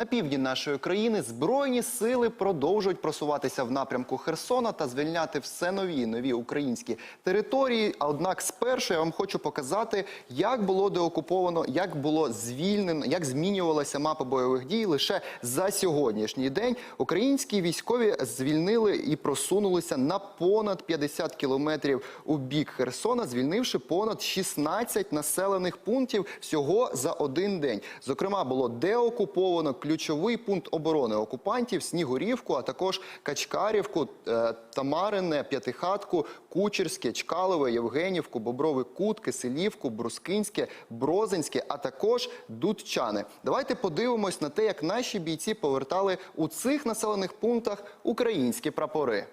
На півдні нашої країни збройні сили продовжують просуватися в напрямку Херсона та звільняти все нові і нові українські території. Однак, спершу я вам хочу показати, як було деокуповано, як було звільнено, як змінювалася мапа бойових дій лише за сьогоднішній день. Українські військові звільнили і просунулися на понад 50 кілометрів у бік Херсона, звільнивши понад 16 населених пунктів всього за один день. Зокрема, було деокуповано ключовий пункт оборони окупантів Снігурівку, а також Качкарівку, е, Тамарине, П'ятихатку, Кучерське, Чкалове, Євгенівку, Бобровий Кут, Киселівку, Брускинське, Брозинське, а також Дудчани. Давайте подивимось на те, як наші бійці повертали у цих населених пунктах українські прапори.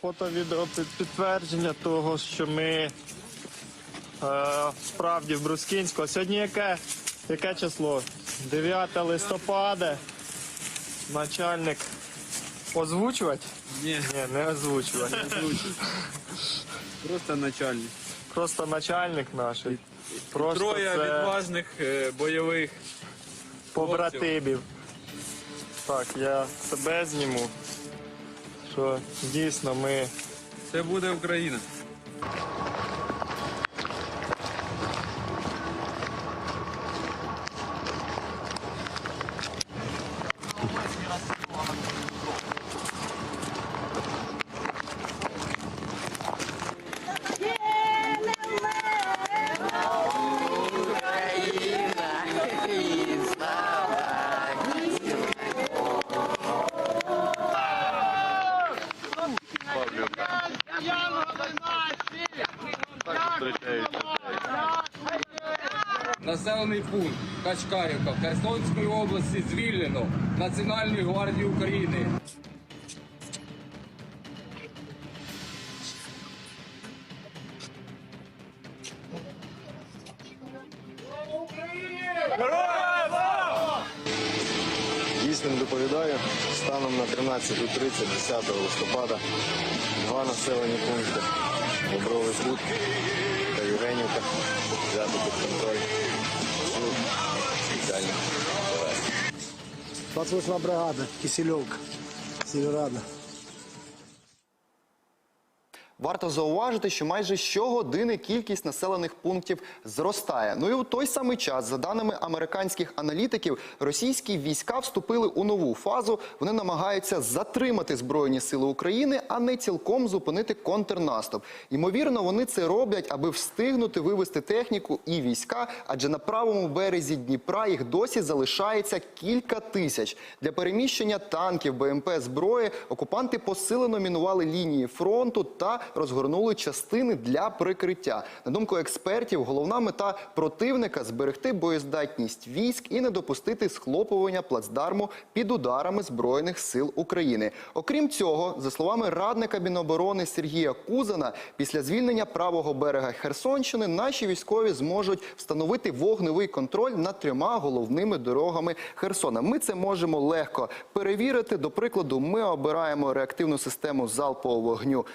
Фото-відео підтвердження того, що ми е, справді в Брускінську. Сьогодні яке, яке число? 9 листопада. Начальник озвучувати? Ні, Ні, не озвучувати. просто начальник. Просто начальник наш. Просто Троє це відважних е, бойових. побратимів. Так, я себе зніму. Що дійсно ми Це буде Україна. Населений пункт Качкарівка Херсонської області звільнено Національної гвардії України. Дійсно доповідаю, станом на 13.30 10 листопада два населені пункти Бобровий Кут та Євгенівка взяти під контроль спеціальних 28 бригада, Кисельовка, Северада. Варто зауважити, що майже щогодини кількість населених пунктів зростає. Ну і у той самий час, за даними американських аналітиків, російські війська вступили у нову фазу. Вони намагаються затримати збройні сили України, а не цілком зупинити контрнаступ. Ймовірно, вони це роблять, аби встигнути вивести техніку і війська, адже на правому березі Дніпра їх досі залишається кілька тисяч. Для переміщення танків, БМП, зброї окупанти посилено мінували лінії фронту та розгорнули частини для прикриття. На думку експертів, головна мета противника зберегти боєздатність військ і не допустити схлопування плацдарму під ударами збройних сил України. Окрім цього, за словами радника Міноборони Сергія Кузана, після звільнення правого берега Херсонщини наші військові зможуть встановити вогневий контроль над трьома головними дорогами Херсона. Ми це можемо легко перевірити. До прикладу, ми обираємо реактивну систему залпового вогню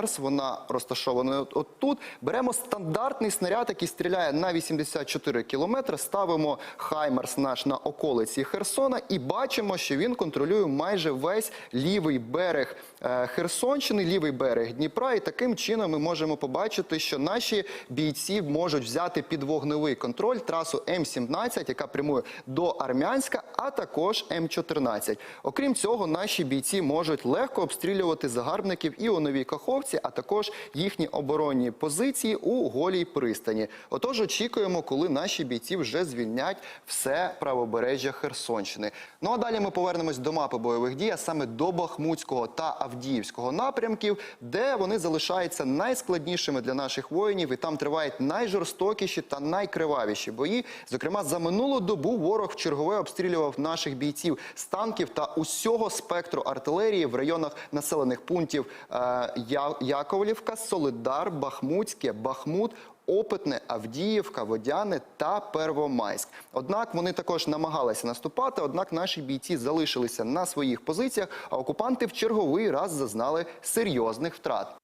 Хаймерс. Вона розташована от, от тут. Беремо стандартний снаряд, який стріляє на 84 кілометри. Ставимо Хаймерс наш на околиці Херсона і бачимо, що він контролює майже весь лівий берег е, Херсонщини, лівий берег Дніпра. І таким чином ми можемо побачити, що наші бійці можуть взяти під вогневий контроль трасу М17, яка прямує до Армянська, а також М14. Окрім цього, наші бійці можуть легко обстрілювати загарбників і у Новій Каховці, а також їхні оборонні позиції у голій пристані. Отож, очікуємо, коли наші бійці вже звільнять все правобережжя Херсонщини. Ну а далі ми повернемось до мапи бойових дій, а саме до Бахмутського та Авдіївського напрямків, де вони залишаються найскладнішими для наших воїнів, і там тривають найжорстокіші та найкривавіші бої. Зокрема, за минулу добу ворог вчергове обстрілював наших бійців з танків та усього спектру артилерії в районах населених пунктів е, Я- Яковлівка, Солидар, Бахмутське, Бахмут. Опитне, Авдіївка, Водяне та Первомайськ. Однак вони також намагалися наступати. Однак наші бійці залишилися на своїх позиціях, а окупанти в черговий раз зазнали серйозних втрат.